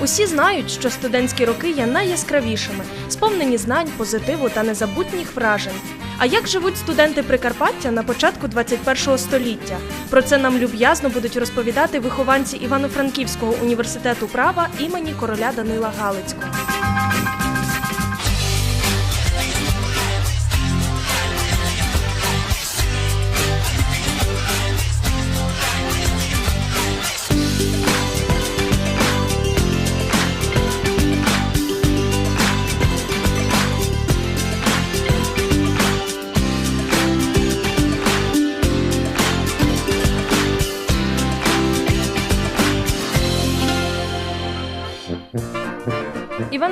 Усі знають, що студентські роки є найяскравішими, сповнені знань, позитиву та незабутніх вражень. А як живуть студенти Прикарпаття на початку 21-го століття? Про це нам люб'язно будуть розповідати вихованці Івано-Франківського університету права імені короля Данила Галицького.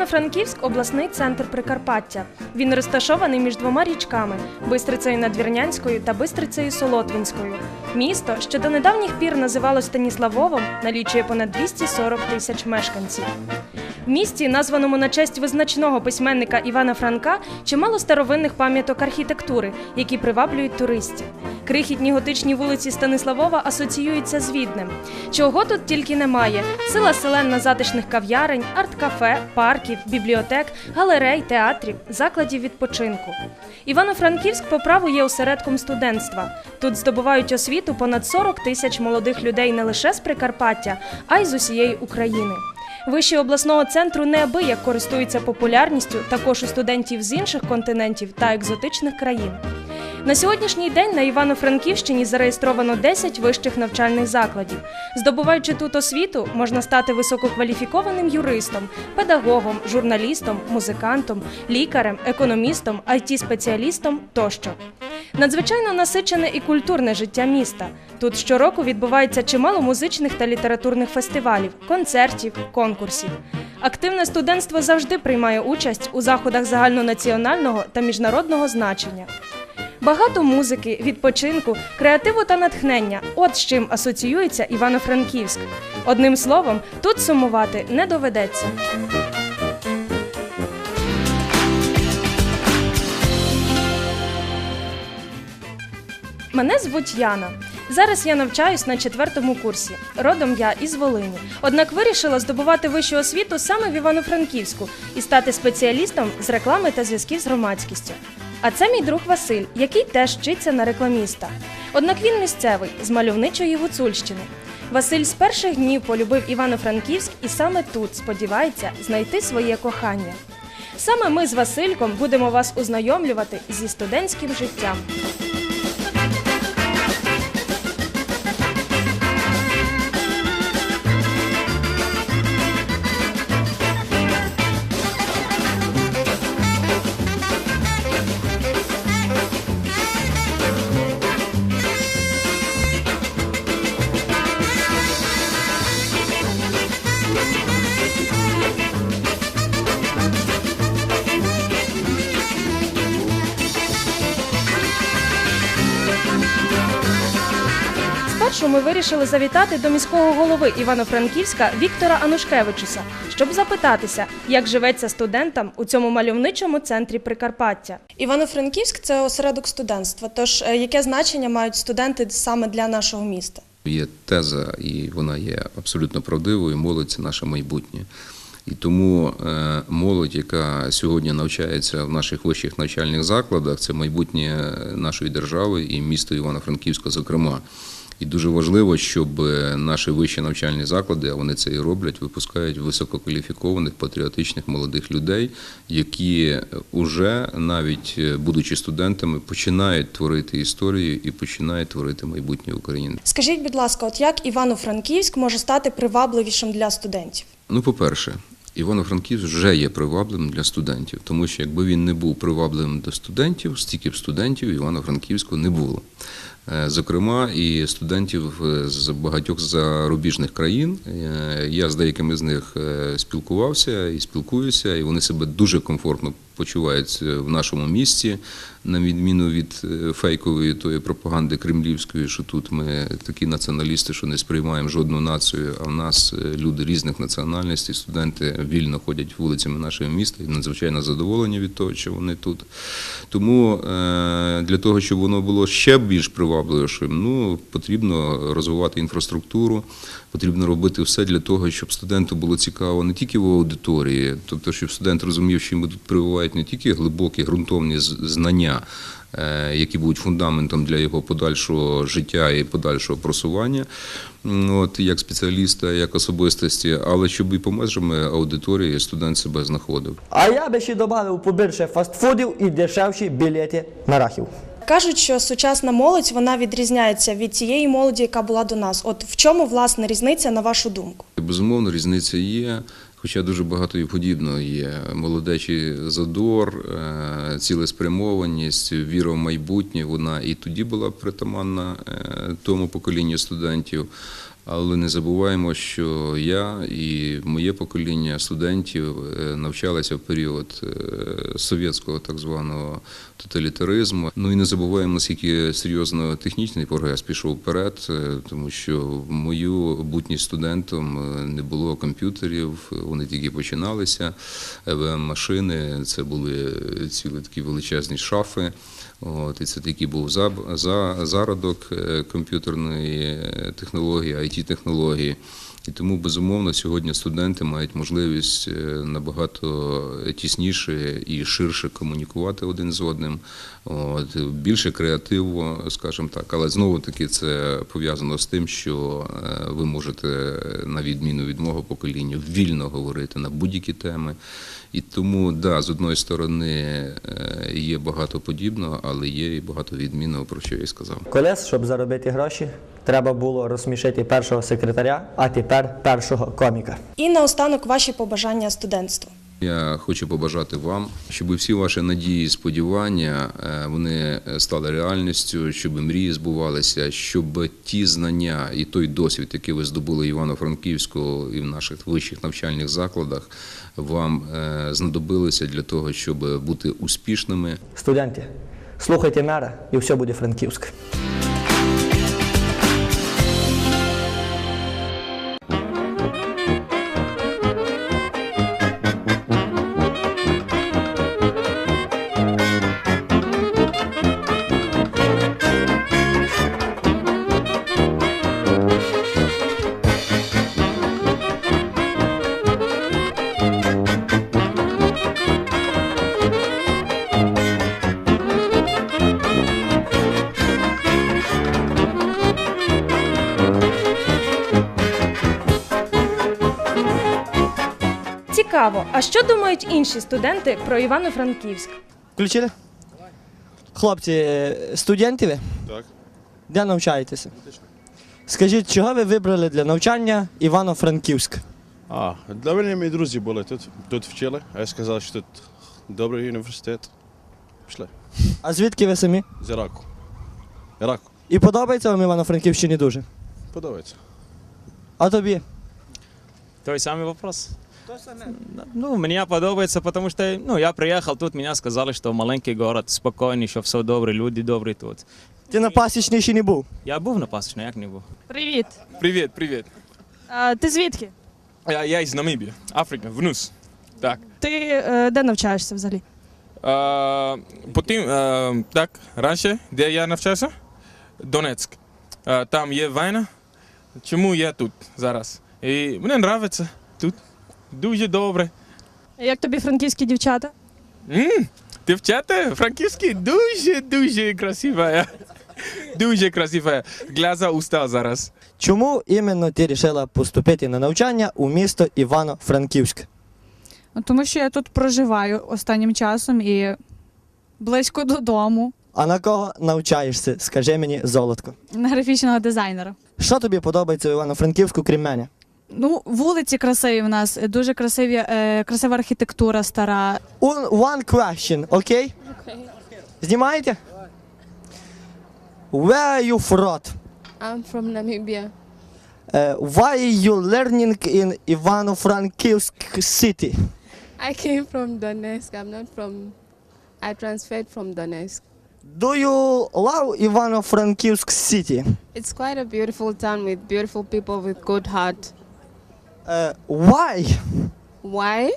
Івано-Франківськ обласний центр Прикарпаття. Він розташований між двома річками Бистрицею Надвірнянською та Бистрицею Солотвинською. Місто, що до недавніх пір називалось Станіславовом, налічує понад 240 тисяч мешканців. В місті, названому на честь визначного письменника Івана Франка, чимало старовинних пам'яток архітектури, які приваблюють туристів. Крихітні готичні вулиці Станиславова асоціюються з Віднем. Чого тут тільки немає: сила селен затишних кав'ярень, арт-кафе, парків, бібліотек, галерей, театрів, закладів відпочинку. Івано-Франківськ по праву є осередком студентства. Тут здобувають освіту понад 40 тисяч молодих людей не лише з Прикарпаття, а й з усієї України. Виші обласного центру неабияк користуються популярністю також у студентів з інших континентів та екзотичних країн. На сьогоднішній день на Івано-Франківщині зареєстровано 10 вищих навчальних закладів. Здобуваючи тут освіту, можна стати висококваліфікованим юристом, педагогом, журналістом, музикантом, лікарем, економістом, it спеціалістом тощо. Надзвичайно насичене і культурне життя міста. Тут щороку відбувається чимало музичних та літературних фестивалів, концертів, конкурсів. Активне студентство завжди приймає участь у заходах загальнонаціонального та міжнародного значення. Багато музики, відпочинку, креативу та натхнення от з чим асоціюється Івано-Франківськ. Одним словом, тут сумувати не доведеться. Мене звуть Яна. Зараз я навчаюсь на четвертому курсі. Родом я із Волині. Однак вирішила здобувати вищу освіту саме в Івано-Франківську і стати спеціалістом з реклами та зв'язків з громадськістю. А це мій друг Василь, який теж вчиться на рекламіста. Однак він місцевий з мальовничої Гуцульщини. Василь з перших днів полюбив Івано-Франківськ і саме тут сподівається знайти своє кохання. Саме ми з Васильком будемо вас ознайомлювати зі студентським життям. Ми вирішили завітати до міського голови Івано-Франківська Віктора Анушкевичуса, щоб запитатися, як живеться студентам у цьому мальовничому центрі Прикарпаття. Івано-Франківськ це осередок студентства. Тож е, яке значення мають студенти саме для нашого міста? Є теза, і вона є абсолютно правдивою. Молодь це наше майбутнє. І тому е, молодь, яка сьогодні навчається в наших вищих навчальних закладах, це майбутнє нашої держави і міста Івано-Франківська, зокрема. І дуже важливо, щоб наші вищі навчальні заклади, а вони це і роблять, випускають висококваліфікованих патріотичних молодих людей, які вже навіть е, будучи студентами, починають творити історію і починають творити майбутнє України. Скажіть, будь ласка, от як Івано-Франківськ може стати привабливішим для студентів? Ну, по-перше, Івано-Франківськ вже є привабливим для студентів, тому що якби він не був привабливим до студентів, стільки б студентів Івано-Франківську не було. Е, Зокрема, і студентів е, з багатьох зарубіжних країн. Е, Я з деякими з них спілкувався і спілкуюся, і вони себе дуже комфортно почувають в нашому місті, на відміну від фейкової тої пропаганди кремлівської, що тут ми такі націоналісти, що не сприймаємо жодну націю. А в нас люди різних національностей, студенти вільно ходять вулицями нашого міста і надзвичайно задоволені від того, що вони тут. Тому для того, щоб воно було ще більш привабливим, привабливішим. Ну, потрібно розвивати інфраструктуру, потрібно робити все для того, щоб студенту було цікаво не тільки в аудиторії, тобто, щоб студент розумів, що йому тут прививають не тільки глибокі ґрунтовні знання, е, які будуть фундаментом для його подальшого життя і подальшого просування, от як спеціаліста, як особистості, але щоб і по межами аудиторії студент себе знаходив. А я би ще додав побільше фастфудів і дешевші білети на рахів. Кажуть, що сучасна молодь вона відрізняється від тієї молоді, яка була до нас. От в чому власне різниця на вашу думку? Безумовно, різниця є, хоча дуже багато і подібного є. Молодечий задор, е, цілеспрямованість, віра в майбутнє, вона і тоді була притаманна е, тому поколінню студентів. Але не забуваємо, що я і моє покоління студентів е, навчалися в період е, совєтського так званого тоталітаризму. Ну і не забуваємо, наскільки серйозно технічний прогрес пішов вперед, е, тому що в мою бутність студентом не було комп'ютерів, вони тільки починалися. ЕВМ-машини це були цілі такі величезні шафи. От, і це такий був зародок е, комп'ютерної е, технології, IT-технології. І тому, безумовно, сьогодні студенти мають можливість е, набагато тісніше і ширше комунікувати один з одним, от, більше креативно, скажімо так. Але знову таки це пов'язано з тим, що е, ви можете, на відміну від мого покоління, вільно говорити на будь-які теми. І тому, да, з одної сторони е, є багато подібного, але є і багато відмінного, про що я і сказав. Колись, щоб заробити гроші, треба було розсмішити першого секретаря, а тепер першого коміка. І наостанок ваші побажання студентству. Я хочу побажати вам, щоб всі ваші надії, і сподівання е, вони стали реальністю, щоб мрії збувалися, щоб ті знання і той досвід, який ви здобули в Івано-Франківську і в наших вищих навчальних закладах, вам е, знадобилися для того, щоб бути успішними. Студенти, слухайте мера, і все буде франківське. Цікаво, а що думають інші студенти про Івано-Франківськ? Включили? Хлопці, е, студенти ви? Так. Де навчаєтеся? Скажіть, чого ви вибрали для навчання Івано-Франківськ? А, для мене мої друзі були тут, тут вчили, а я сказав, що тут добрий університет. Пішли. А звідки ви самі? З Іраку. Іраку. І подобається вам Івано-Франківщині дуже? Подобається. А тобі? Той самый вопрос. Ну, мне подобается, потому что ну, я приехал тут, меня сказали, что маленький город, спокойный, що все добре, люди добрі тут. Ти на пасічній ще не був. Я був на пасічні, як не був. Привіт. Привіт, привіт. А, ти звідки? Я, я із Намібії, Африка, внус. Так. Ти е, де навчаєшся взагалі? Е, потім, е, так, раніше, де я навчався? Донецьк. Е, там є війна. Чому я тут зараз? І мені подобається тут. Дуже добре. Як тобі франківські дівчата? м Дівчата франківські дуже, дуже красива. Дуже красива. Глаза уста зараз. Чому іменно ти вирішила поступити на навчання у місто Івано-Франківськ? Ну, тому що я тут проживаю останнім часом і близько додому А на кого навчаєшся? Скажи мені, золотко. на графічного дизайнера. Що тобі подобається в Івано-Франківську, крім мене? Ну, вулиці красиві в нас, дуже красиві, е, красива архітектура стара. Un, one question, окей? Знімаєте? Where are you from? I'm from Namibia. Uh, why you learning in Ivano-Frankivsk city? I came from Donetsk. I'm not from. I transferred from Donetsk. Do you love Ivano-Frankivsk city? It's quite a beautiful town with beautiful people with good heart. Uh, why? Why?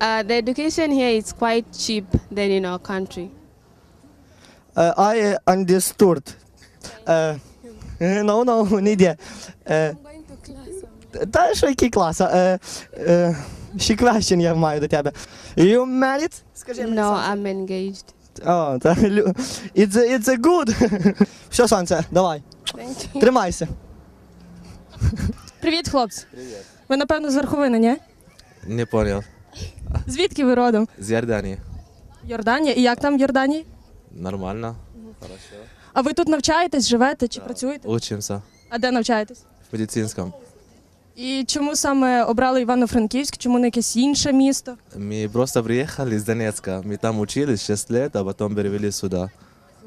Uh, the education here is quite cheap than in our country. Uh, I uh, understood. Е, е, no, no, не йде. Е, I'm going to class. та що який клас? Е, е, ще question я маю до тебе. You married? Скажи мені. No, I'm engaged. О, та, лю- it's, a, it's a good. Все, сонце, давай. Thank you. Тримайся. Привіт, хлопці. Привіт. Ви, напевно, з верховини, ні? Не понял. Звідки ви родом? З Йорданії. Йорданія. І як там в Йорданії? Нормально. Хорошо. А ви тут навчаєтесь, живете чи працюєте? Учимся А де навчаєтесь? в медицинском. І чому саме обрали Івано-Франківськ? Чому не якесь інше місто? Мы просто приехали из Донецка. Мы там учились 6 лет, а потом перевели сюда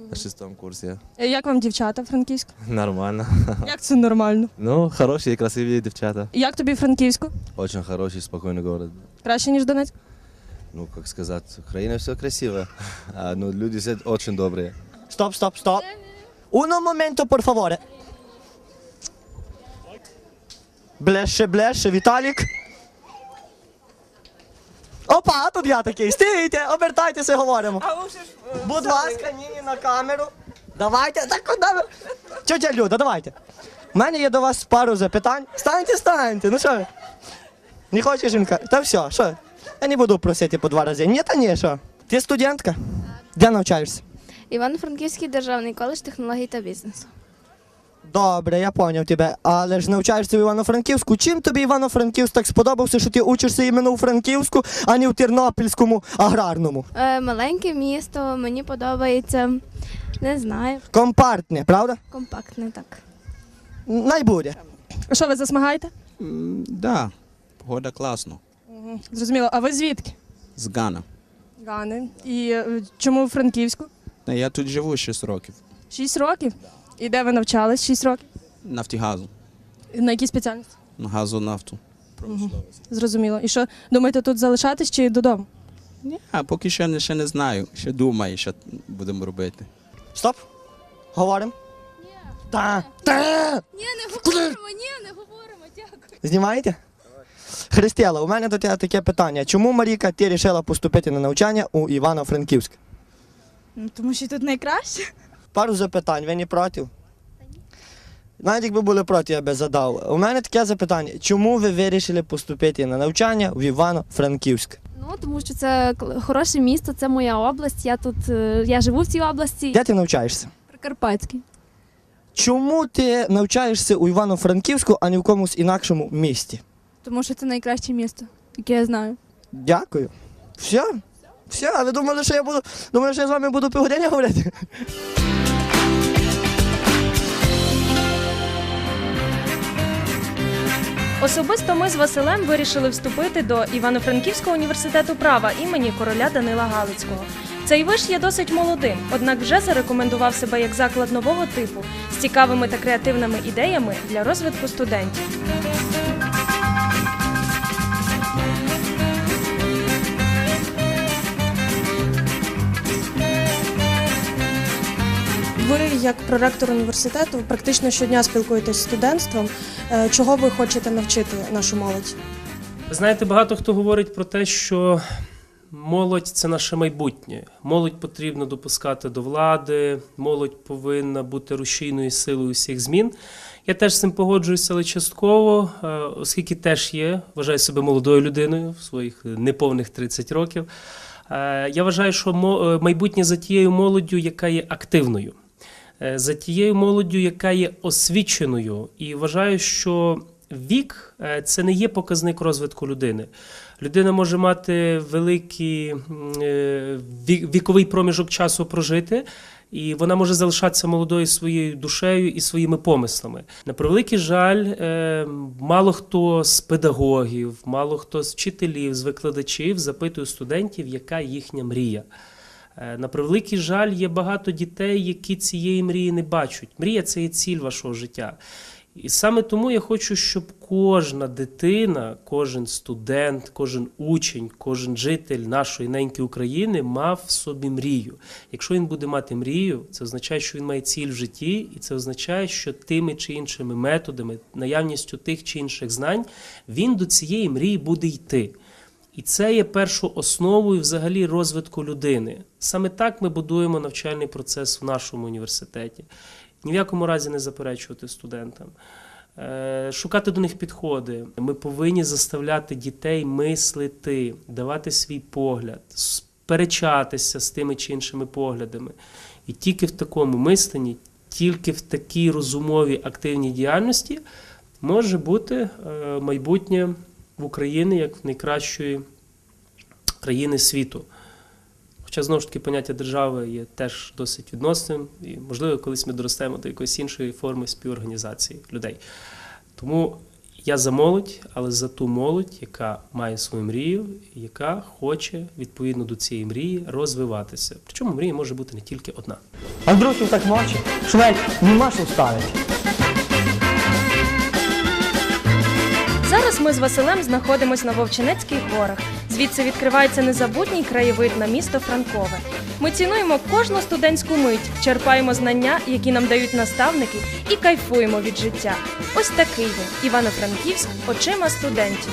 На шестом курсе. Е, Як вам дівчата Франківськ? Нормально. Як це нормально? Ну, хорошие, красивые девчата. І Як тобі Франківську? Очень хороший, спокойный город. Краще, ніж Донецьк? Ну, как сказать, Украина все красиво. А, ну, люди все очень добрые. Стоп, стоп, стоп. Uno momento, por favore. Блеще, блеще, Віталік. Опа, тут я такий. Стійте, обертайтеся, говоримо. Будь ласка, ні, ні, на камеру. Давайте, так куди? Тетя Люда, давайте. У мене є до вас пару запитань. Станьте, станьте. Ну що ви? Не хоче жінка? Та все, що? Я не буду просити по два рази. Ні, та ні, що? Ти студентка? Де навчаєшся? Івано-Франківський державний коледж технологій та бізнесу. Добре, я поняв тебе. Але ж навчаєшся в Івано-Франківську. Чим тобі Івано-Франківськ так сподобався, що ти учишся іменно у Франківську, а не в Тернопільському аграрному? Е, маленьке місто, мені подобається. Не знаю, Компактне, правда? компактне так. Найбуде. А що ви засмагаєте? Да, погода класно. Зрозуміло. А ви звідки? З Гана. Гани. І е, чому в Франківську? Та я тут живу 6 років. Шість років. І де ви навчались? Шість років. Нафтігазу. На якій спеціальності? На газу нафту. Зрозуміло. І що, думаєте тут залишатись чи додому? Ні, а поки що не, ще не знаю. Ще думаю, що будемо робити. Стоп. Говоримо. Та. Та. Ні, не говоримо, ні, не говоримо, дякую. Знімаєте? Христела, у мене до тебе таке питання. Чому Маріка ти вирішила поступити на навчання у Івано-Франківськ? Ну, тому що тут найкраще. Пару запитань, ви не проти? Навіть якби були проти, я би задав. У мене таке запитання. Чому ви вирішили поступити на навчання в Івано-Франківськ? Ну, тому що це хороше місто, це моя область. Я тут, е, я живу в цій області. Де ти навчаєшся? Прикарпатський. Чому ти навчаєшся у Івано-Франківську, а не в комусь інакшому місті? Тому що це найкраще місто, яке я знаю. Дякую. Все? Все, а ви думали, що я буду. Думали, що я з вами буду півгодини говорити? Особисто ми з Василем вирішили вступити до Івано-Франківського університету права імені короля Данила Галицького. Цей виш є досить молодим, однак вже зарекомендував себе як заклад нового типу з цікавими та креативними ідеями для розвитку студентів. Ви, як проректор університету, практично щодня спілкуєтесь з студентством. Е, Чого ви хочете навчити нашу молодь? Знаєте, багато хто говорить про те, що молодь це наше майбутнє. Молодь потрібно допускати до влади, молодь повинна бути рушійною силою всіх змін. Я теж з цим погоджуюся, але частково, е, оскільки теж є, вважаю себе молодою людиною в своїх неповних 30 років. Е, Я вважаю, що майбутнє за тією молоддю, яка є активною, за тією молоддю, яка є освіченою, і вважаю, що вік е, це не є показник розвитку людини. Людина може мати великий е, ві- віковий проміжок часу прожити. І вона може залишатися молодою своєю душею і своїми помислами. На превеликий жаль, е, мало хто з педагогів, мало хто з вчителів, з викладачів запитує студентів, яка їхня мрія. Е, На превеликий жаль, є багато дітей, які цієї мрії не бачать. Мрія це є ціль вашого життя. І саме тому я хочу, щоб кожна дитина, кожен студент, кожен учень, кожен житель нашої неньки України мав в собі мрію. Якщо він буде мати мрію, це означає, що він має ціль в житті, і це означає, що тими чи іншими методами, наявністю тих чи інших знань, він до цієї мрії буде йти. І це є першою основою взагалі розвитку людини. Саме так ми будуємо навчальний процес в нашому університеті. ні в якому разі не заперечувати студентам. Е, Шукати до них підходи. Ми повинні заставляти дітей мислити, давати свій погляд, сперечатися з тими чи іншими поглядами. І тільки в такому мисленні, тільки в такій розумовій активній діяльності може бути е, майбутнє в Україні як найкращої країни світу. Хоча знову ж таки поняття держави є теж досить відносним, і можливо, колись ми доростаємо до якоїсь іншої форми співорганізації людей. Тому я за молодь, але за ту молодь, яка має свою мрію, яка хоче відповідно до цієї мрії розвиватися. Причому мрія може бути не тільки одна. Андрусів так мочить, що навіть нема що вставити. Зараз ми з Василем знаходимось на Вовчинецьких горах. Звідси відкривається незабутній краєвид на місто Франкове. Ми цінуємо кожну студентську мить, черпаємо знання, які нам дають наставники, і кайфуємо від життя. Ось такий він Івано-Франківськ очима студентів.